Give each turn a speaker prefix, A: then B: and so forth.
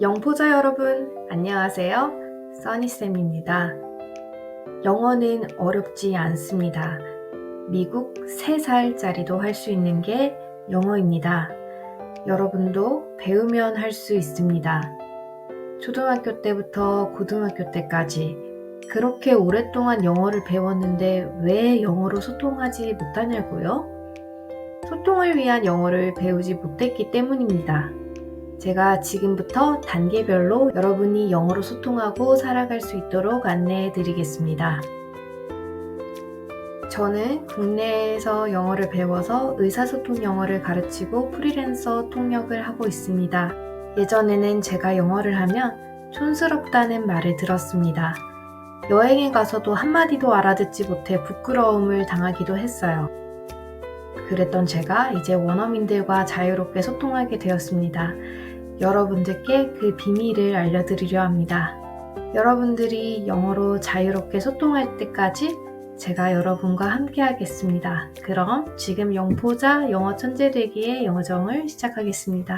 A: 영포자 여러분, 안녕하세요. 써니쌤입니다. 영어는 어렵지 않습니다. 미국 3살짜리도 할 수 있는 게 영어입니다. 여러분도 배우면 할 수 있습니다. 초등학교 때부터 고등학교 때까지 그렇게 오랫동안 영어를 배웠는데 왜 영어로 소통하지 못하냐고요? 소통을 위한 영어를 배우지 못했기 때문입니다. 제가 지금부터 단계별로 여러분이 영어로 소통하고 살아갈 수 있도록 안내해 드리겠습니다. 저는 국내에서 영어를 배워서 의사소통 영어를 가르치고 프리랜서 통역을 하고 있습니다. 예전에는 제가 영어를 하면 촌스럽다는 말을 들었습니다. 여행에 가서도 한마디도 알아듣지 못해 부끄러움을 당하기도 했어요. 그랬던 제가 이제 원어민들과 자유롭게 소통하게 되었습니다. 여러분들께 그 비밀을 알려드리려 합니다. 여러분들이 영어로 자유롭게 소통할 때까지 제가 여러분과 함께 하겠습니다. 그럼 지금 영포자 영어 천재 되기의 영어정을 시작하겠습니다.